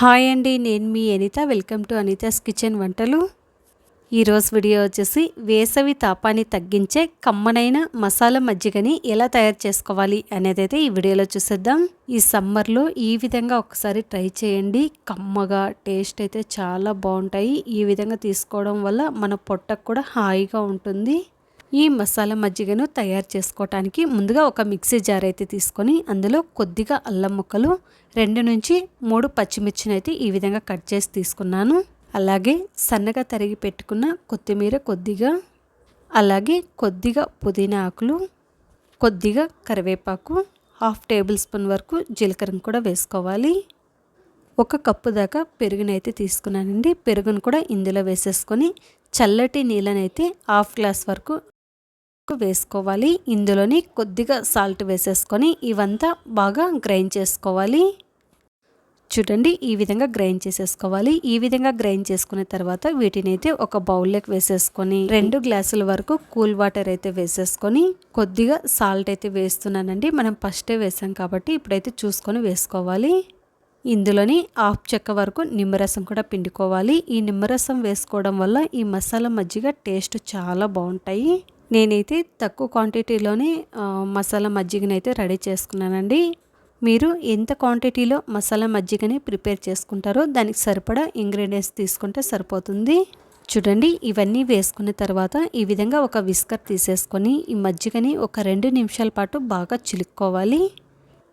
Hi అండి నేను మీ Anitha. Welcome to Anitha's kitchen వంటలు. ఈరోజు వీడియో వచ్చేసి వేసవి తాపాన్ని తగ్గించే కమ్మనైన మసాలా మజ్జిగని ఎలా తయారు చేసుకోవాలి అనేది అయితే ఈ వీడియోలో చూసేద్దాం. ఈ సమ్మర్లో ఈ విధంగా ఒకసారి ట్రై చేయండి. కమ్మగా టేస్ట్ అయితే చాలా బాగుంటాయి. ఈ విధంగా తీసుకోవడం వల్ల మన పొట్టకు కూడా హాయిగా ఉంటుంది. ఈ మసాలా మజ్జిగను తయారు చేసుకోవటానికి ముందుగా ఒక మిక్సీ జార్ అయితే తీసుకొని అందులో కొద్దిగా అల్లం ముక్కలు రెండు నుంచి మూడు పచ్చిమిర్చిని అయితే ఈ విధంగా కట్ చేసి తీసుకున్నాను. అలాగే సన్నగా తరిగి పెట్టుకున్న కొత్తిమీర కొద్దిగా అలాగే కొద్దిగా పుదీనా ఆకులు కొద్దిగా కరివేపాకు హాఫ్ టేబుల్ స్పూన్ వరకు జీలకర్రను కూడా వేసుకోవాలి. ఒక కప్పు దాకా పెరుగునైతే తీసుకున్నానండి. పెరుగును కూడా ఇందులో వేసేసుకొని చల్లటి నీళ్ళనైతే హాఫ్ గ్లాస్ వరకు వేసుకోవాలి. ఇందులోని కొద్దిగా సాల్ట్ వేసేసుకొని ఇవంతా బాగా గ్రైండ్ చేసుకోవాలి. చూడండి ఈ విధంగా గ్రైండ్ చేసేసుకోవాలి. ఈ విధంగా గ్రైండ్ చేసుకున్న తర్వాత వీటిని అయితే ఒక బౌల్లోకి వేసేసుకొని రెండు గ్లాసుల వరకు కూల్ వాటర్ అయితే వేసేసుకొని కొద్దిగా సాల్ట్ అయితే వేస్తున్నానండి. మనం ఫస్టే వేసాం కాబట్టి ఇప్పుడైతే చూసుకొని వేసుకోవాలి. ఇందులోని హాఫ్ చెక్క వరకు నిమ్మరసం కూడా పిండుకోవాలి. ఈ నిమ్మరసం వేసుకోవడం వల్ల ఈ మసాలా మజ్జిగ టేస్ట్ చాలా బాగుంటాయి. నేనైతే తక్కువ క్వాంటిటీలోనే మసాలా మజ్జిగని అయితే రెడీ చేసుకున్నానండి. మీరు ఎంత క్వాంటిటీలో మసాలా మజ్జిగని ప్రిపేర్ చేసుకుంటారో దానికి సరిపడా ఇంగ్రీడియంట్స్ తీసుకుంటే సరిపోతుంది. చూడండి ఇవన్నీ వేసుకున్న తర్వాత ఈ విధంగా ఒక విస్కర్ తీసేసుకొని ఈ మజ్జిగని ఒక రెండు నిమిషాల పాటు బాగా చిలుక్కోవాలి.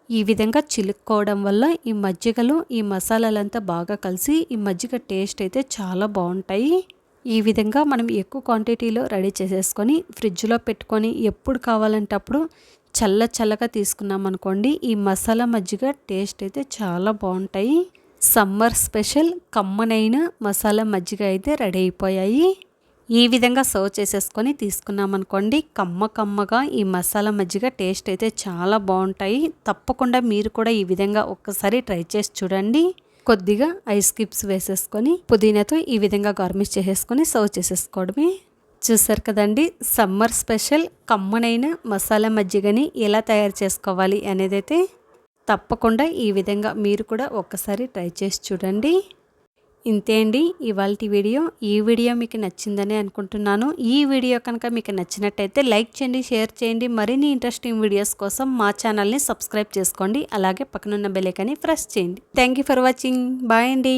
ఈ విధంగా చిలుక్కోవడం వల్ల ఈ మజ్జిగలో ఈ మసాలాలంతా బాగా కలిసి ఈ మజ్జిగ టేస్ట్ అయితే చాలా బాగుంటాయి. ఈ విధంగా మనం ఎక్కువ క్వాంటిటీలో రెడీ చేసేసుకొని ఫ్రిడ్జ్లో పెట్టుకొని ఎప్పుడు కావాలంటే అప్పుడు చల్ల చల్లగా తీసుకున్నాం అనుకోండి ఈ మసాలా మజ్జిగ టేస్ట్ అయితే చాలా బాగుంటాయి. సమ్మర్ స్పెషల్ కమ్మనైన మసాలా మజ్జిగ అయితే రెడీ అయిపోయాయి. ఈ విధంగా సర్వ్ చేసేసుకొని తీసుకున్నాం అనుకోండి కమ్మ కమ్మగా ఈ మసాలా మజ్జిగ టేస్ట్ అయితే చాలా బాగుంటాయి. తప్పకుండా మీరు కూడా ఈ విధంగా ఒక్కసారి ట్రై చేసి చూడండి. కొద్దిగా ఐస్ క్యూబ్స్ వేసేసుకొని పుదీనాతో ఈ విధంగా గార్మిష్ చేసేసుకొని సర్వ్ చేసేసుకోవడమే. చూసారు కదండి సమ్మర్ స్పెషల్ కమ్మనైన మసాలా మజ్జిగని ఎలా తయారు చేసుకోవాలి అనేది అయితే తప్పకుండా ఈ విధంగా మీరు కూడా ఒక్కసారి ట్రై చేసి చూడండి. ఇంతే అండి. ఇవాళ వీడియో. ఈ వీడియో మీకు నచ్చిందని అనుకుంటున్నాను. ఈ వీడియో కనుక మీకు నచ్చినట్టయితే లైక్ చేయండి షేర్ చేయండి. మరిన్ని ఇంట్రెస్టింగ్ వీడియోస్ కోసం మా ఛానల్ని సబ్స్క్రైబ్ చేసుకోండి. అలాగే పక్కనున్న బెలైకని ప్రెస్ చేయండి. Thank for watching. బాయ్ అండి.